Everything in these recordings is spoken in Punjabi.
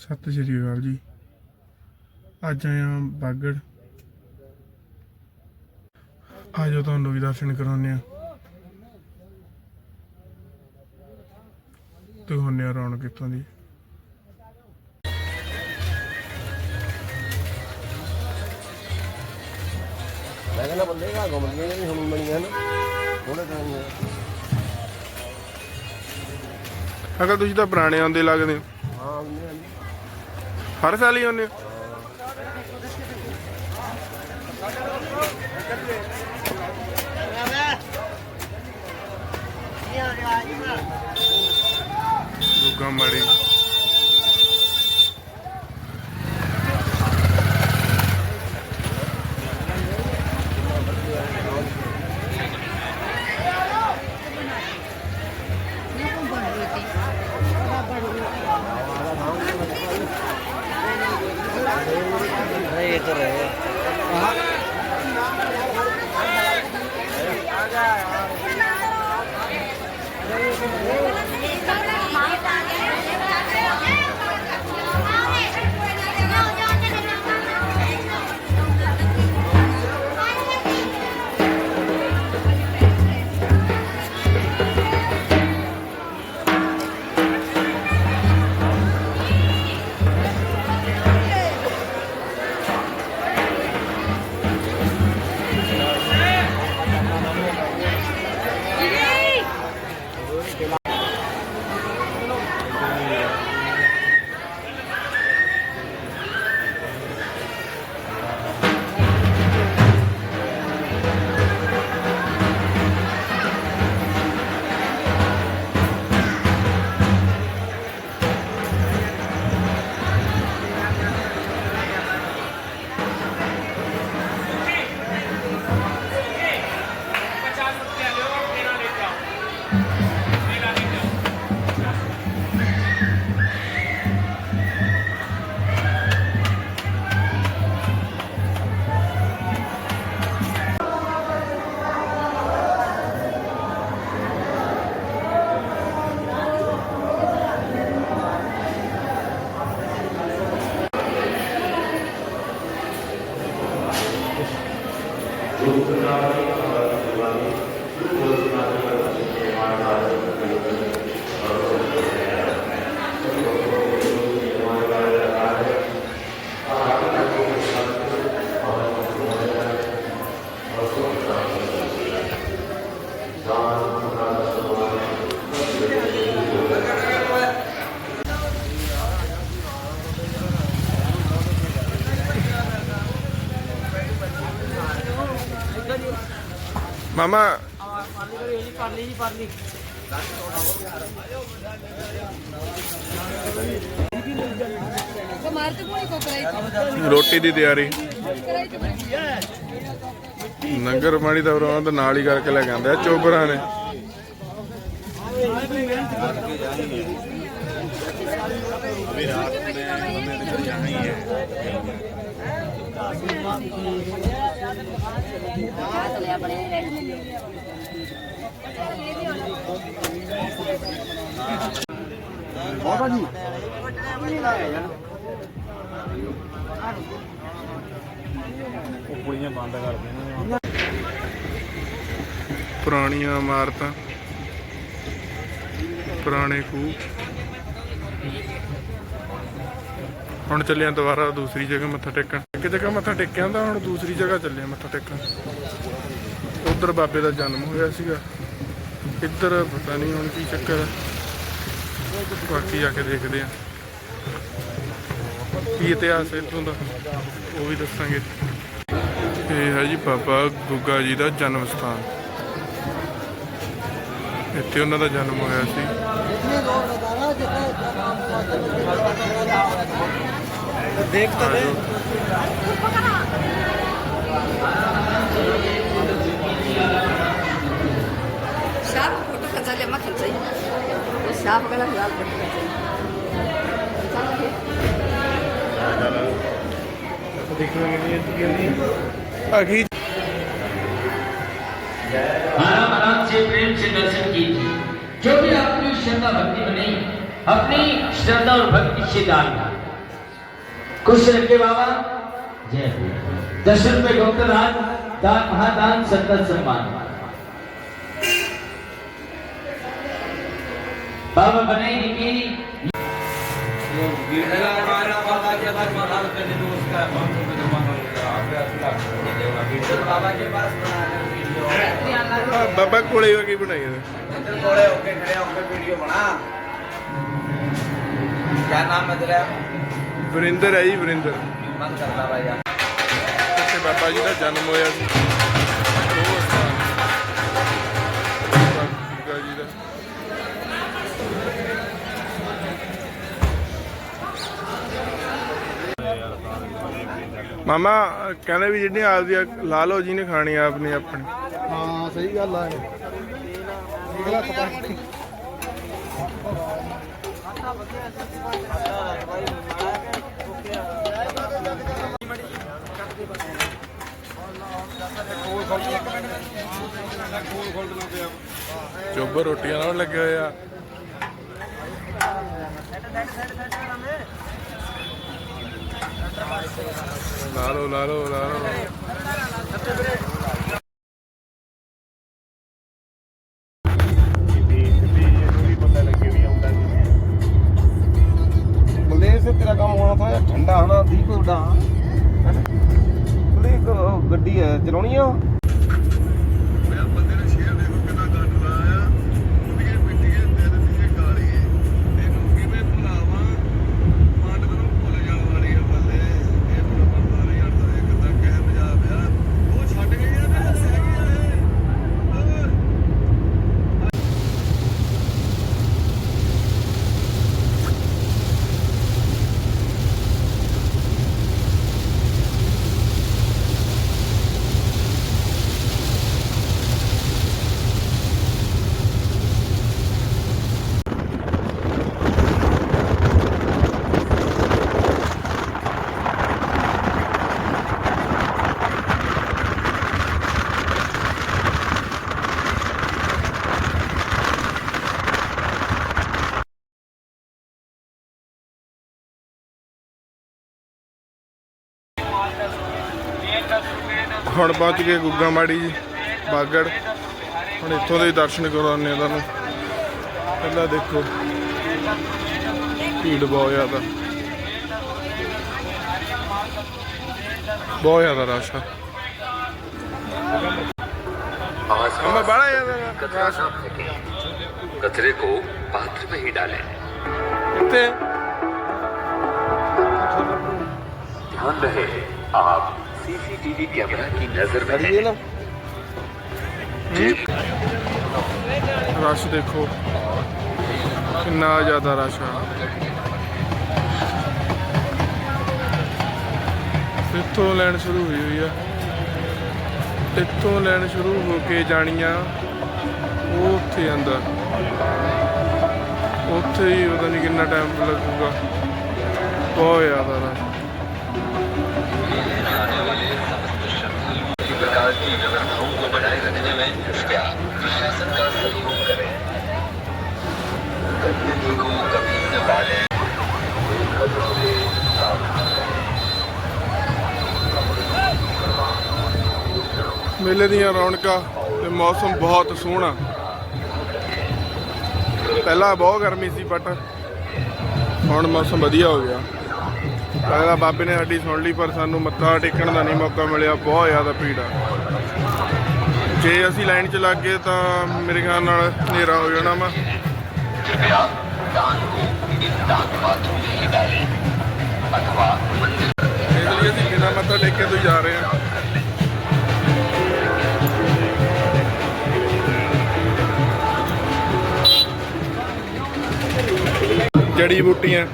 ਸਤਿ ਸ਼੍ਰੀ ਅਕਾਲ ਜੀ। ਅੱਜ ਆਇਆ ਬਾਗੜ। ਆਜੋ ਤੁਹਾਨੂੰ ਵੀ ਦਰਸ਼ਨ ਕਰਾਉਂਦੇ ਆ ਦਿਖਾਉਂਦੇ ਆ ਰੌਣਕ ਦੀ। ਮੈਂ ਕਹਿੰਦਾ ਬੰਦੇ ਘਾ ਘੁੰਮਦੀਆਂ ਜਿਹੜੀ ਹੁਣ ਬਣੀਆਂ ਨੇ। ਥੋੜੇ ਟਾਈਮ ਅਗਰ ਤੁਸੀਂ ਤਾਂ ਪੁਰਾਣੇ ਆਉਂਦੇ ਲੱਗਦੇ ਹੋ। ਹਾਂ ਹਰ ਸਾਲ ਹੀ ਆਉਂਦੇ ਹੋ? ਗੁੱਗਾ ਮਾੜੀ। ਮਾਮਾ ਮਾਰਤ ਕੋਈ ਕੋ ਕਰਾਈ ਰੋਟੀ ਦੀ ਤਿਆਰੀ। ਕਰਾਈ ਤੇ ਮਾੜੀ ਦਾ ਪ੍ਰਬੰਧ ਨਾਲ ਹੀ ਕਰਕੇ ਲੈ ਕੇ ਆਂਦੇ ਆ ਚੋਬਰਾਂ ਨੇ। ਚਲੇ ਆਪਣੇ ਰੇਟ ਮਿਲ ਪੁਰਾਣੀਆਂ ਇਮਾਰਤਾਂ, ਪੁਰਾਣੇ ਖੂਹ। ਹੁਣ ਚੱਲਿਆ ਦੁਬਾਰਾ ਦੂਸਰੀ ਜਗ੍ਹਾ ਮੱਥਾ ਟੇਕਣ। ਇੱਕ ਜਗ੍ਹਾ ਮੱਥਾ ਟੇਕਿਆ ਤਾਂ ਹੁਣ ਦੂਸਰੀ ਜਗ੍ਹਾ ਚੱਲਿਆ ਮੱਥਾ ਟੇਕਣ। ਉਧਰ ਬਾਬੇ ਦਾ ਜਨਮ ਹੋਇਆ ਸੀਗਾ। ਇੱਧਰ ਪਤਾ ਨਹੀਂ ਹੁਣ ਕੀ ਚੱਕਰ ਹੈ ਬਾਕੀ ਜਾ ਕੇ ਦੇਖਦੇ ਆ। ਕੀ ਇਤਿਹਾਸ ਹੈ ਇੱਥੋਂ ਦਾ, ਉਹ ਵੀ ਦੱਸਾਂਗੇ। ਇਹ ਹੈ ਜੀ ਬਾਬਾ ਗੁੱਗਾ ਜੀ ਦਾ ਜਨਮ ਸਥਾਨ। ਇੱਥੇ ਉਹਨਾਂ ਦਾ ਜਨਮ ਹੋਇਆ ਸੀ। ਦੇਖ ਤਾਂ ਦੇ साफ फोटो खचाले मत खचाई साफ गला लाल फोटो खचाई ਅਖੀ आराम आराम से प्रेम से दर्शन कीजिए जो भी आपकी श्रद्धा भक्ति में नहीं अपनी श्रद्धा और भक्ति से दान खुश रखे बाबा जय दर्शन में डॉक्टर राज दान महादान संतत सम्मान बाबा बनाई की ਆਹ ਬਾਬਾ ਕੋਲੇ ਹੋ ਕੇ ਬਣਾਈ ਇਹਨੇ। क्या नाम है तेरा ਵਰਿੰਦਰ ਹੈ ਜੀ ਵਰਿੰਦਰ। ਬਾਬਾ ਜੀ ਦਾ ਜਨਮ ਹੋਇਆ ਮਾਮਾ ਕਹਿੰਦੇ ਵੀ ਜਿਹੜੀਆਂ ਆਪਦੀਆਂ ਲਾ ਲਓ ਜੀ ਨੇ ਖਾਣੀ ਆਪਣੀ ਆਪਣੀ। ਹਾਂ ਸਹੀ ਗੱਲ ਆ। ਅਗਲਾ ਕਪਾਹ ਚੋਬਰ ਰੋਟੀਆਂ ਨਾਲ ਲੱਗੇ ਹੋਏ ਆ ਲਾ ਲਓ ਲਾ ਲਓ ਲਾ ਲਓ ਹੁਣ ਪਹੁੰਚ ਗਏ ਗੁੱਗਾ ਮਾੜੀ ਜੀ ਬਾਗੜ ਹੁਣ ਇੱਥੋਂ ਦੇ ਹੀ ਦਰਸ਼ਨ ਕਰਾਉਣੇ ਆ ਤੁਹਾਨੂੰ ਪਹਿਲਾਂ ਦੇਖੋ ਭੀੜ ਬਹੁਤ ਜ਼ਿਆਦਾ ਬਹੁਤ ਜ਼ਿਆਦਾ ਰਸ਼ ਆ ਮੈਂ ਬੜਾ ਜ਼ਿਆਦਾ ਰਸ਼ कचरे को पात्र में ही डालें ਕਿੱਥੇ ध्यान रहे आप सीसीटीवी कैमरा की नजर में हैं। ਰਸ਼ ਦੇਖੋ ਕਿੰਨਾ ਜ਼ਿਆਦਾ ਰਸ਼ ਆ ਇੱਥੋਂ ਲੈਣ ਸ਼ੁਰੂ ਹੋਈ ਹੋਈ ਆ ਇੱਥੋਂ ਲੈਣ ਸ਼ੁਰੂ ਹੋ ਕੇ ਜਾਣੀਆਂ ਉਹ ਉੱਥੇ ਅੰਦਰ ਉੱਥੇ ਹੀ ਪਤਾ ਨਹੀਂ ਕਿੰਨਾ ਟਾਈਮ ਲੱਗੂਗਾ ਬਹੁਤ ਜ਼ਿਆਦਾ ਰਸ਼ की व्यवस्थाओं को बनाए रखने में कृपया प्रशासन का सहयोग करें गंदगी को कभी न डालें ਮੇਲੇ ਦੀਆਂ ਰੌਣਕਾਂ ਤੇ ਮੌਸਮ ਬਹੁਤ ਸੋਹਣਾ ਪਹਿਲਾਂ ਬਹੁਤ ਗਰਮੀ ਸੀ ਬਟ ਹੁਣ ਮੌਸਮ ਵਧੀਆ ਹੋ ਗਿਆ ਪਹਿਲਾਂ ਬਾਬੇ ਨੇ ਸਾਡੀ ਸੁਣ ਲਈ ਪਰ ਸਾਨੂੰ ਮੱਥਾ ਟੇਕਣ ਦਾ ਨਹੀਂ ਮੌਕਾ ਮਿਲਿਆ ਬਹੁਤ ਜ਼ਿਆਦਾ ਭੀੜ ਆ ਜੇ ਅਸੀਂ ਲਾਈਨ 'ਚ ਲੱਗ ਗਏ ਤਾਂ ਮੇਰੇ ਖਿਆਲ ਨਾਲ ਹਨੇਰਾ ਹੋ ਜਾਣਾ ਵਾ कृपया दान को इन दान पात्रों में ही डालें अथवा मंदिर ਇਸ ਲਈ ਅਸੀਂ ਬਿਨਾਂ ਮੱਥਾ ਟੇਕੇ ਤੋਂ ਹੀ ਜਾ ਰਹੇ ਹਾਂ ਜੜੀ ਬੂਟੀਆਂ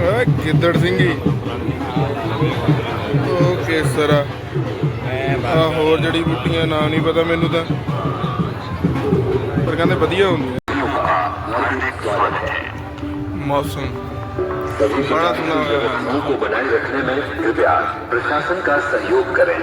ਓਏ ਗਿੱਦੜ ਸਿੰਘੀ ਉਹ ਕੇਸਰ ਆ ਹੋਰ ਜੜੀ ਬੂਟੀਆਂ ਨਾਮ ਨਹੀਂ ਪਤਾ ਮੈਨੂੰ ਤਾਂ ਪਰ ਕਹਿੰਦੇ ਵਧੀਆ ਹੁੰਦੀਆਂ हार्दिक स्वागत है ਮੌਸਮ सभी बड़ा प्रकार की सुना हुआ है। व्यवस्थाओं को बनाए रखने में कृपया प्रशासन का सहयोग करें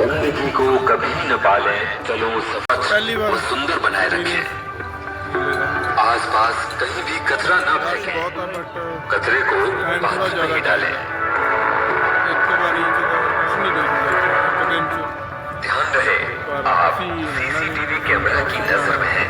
गंदगी को कभी न पालें चलो स्वच्छ पहली बार और सुंदर बनाए रखें आसपास कहीं भी कचरा न ਰਸ਼ फेंकें ਬਹੁਤ ਆ ਬਟ कचरे को ਟਾਈਮ ਥੋੜਾ बाहर ਜ਼ਿਆਦਾ नहीं डालें नहीं ध्यान रहे आप सीसीटीवी कैमरा की नज़र में हैं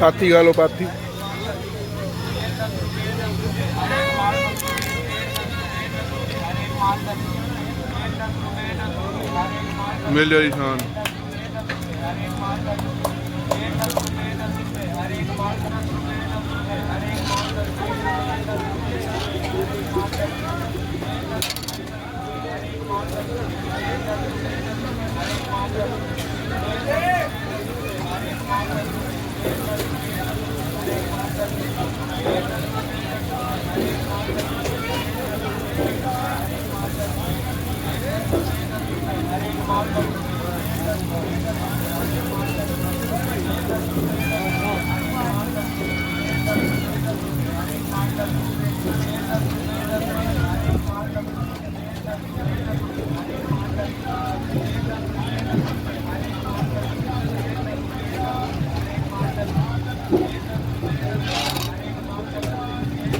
पाती गालो पाती। ਮਿਲ ਜਾਈ ਸ਼ਾਨ